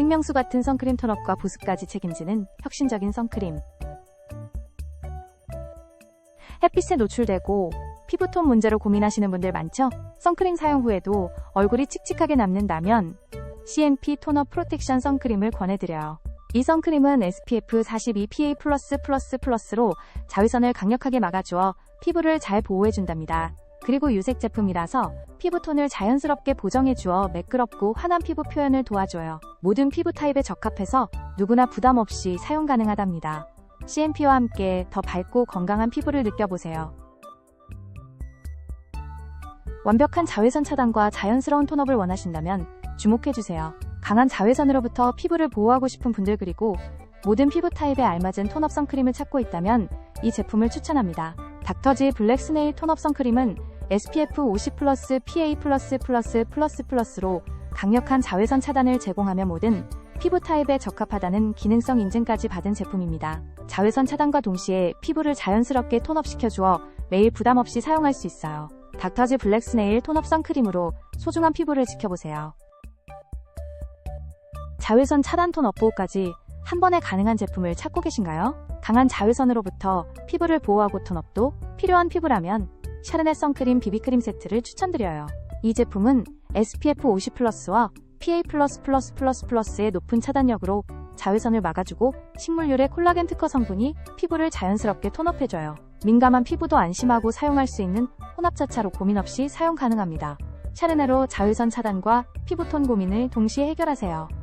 생명수 같은 선크림 톤업과 보습까지 책임지는 혁신적인 선크림. 햇빛에 노출되고 피부톤 문제로 고민하시는 분들 많죠? 선크림 사용 후에도 얼굴이 칙칙하게 남는다면 CMP 톤업 프로텍션 선크림을 권해드려요. 이 선크림은 SPF 42 PA++++로 자외선을 강력하게 막아주어 피부를 잘 보호해준답니다. 그리고 유색 제품이라서 피부톤을 자연스럽게 보정해 주어 매끄럽고 환한 피부 표현을 도와줘요. 모든 피부 타입에 적합해서 누구나 부담 없이 사용 가능하답니다. CMP와 함께 더 밝고 건강한 피부를 느껴보세요. 완벽한 자외선 차단과 자연스러운 톤업을 원하신다면 주목해주세요. 강한 자외선으로부터 피부를 보호하고 싶은 분들 그리고 모든 피부 타입에 알맞은 톤업 선크림을 찾고 있다면 이 제품을 추천합니다. 닥터지 블랙 스네일 톤업 선크림은 SPF 50 PA+++++로 강력한 자외선 차단을 제공하며 모든 피부 타입에 적합하다는 기능성 인증까지 받은 제품입니다. 자외선 차단과 동시에 피부를 자연스럽게 톤업시켜주어 매일 부담 없이 사용할 수 있어요. 닥터지 블랙 스네일 톤업 선크림으로 소중한 피부를 지켜보세요. 자외선 차단 톤 업 보호까지 한 번에 가능한 제품을 찾고 계신가요? 강한 자외선으로부터 피부를 보호하고 톤업도 필요한 피부라면 샤르네 선크림 비비크림 세트를 추천드려요. 이 제품은 SPF 50+와 PA+++++의 높은 차단력으로 자외선을 막아주고 식물유래 콜라겐 특허 성분이 피부를 자연스럽게 톤업해줘요. 민감한 피부도 안심하고 사용할 수 있는 혼합자차로 고민 없이 사용 가능합니다. 샤르네로 자외선 차단과 피부톤 고민을 동시에 해결하세요.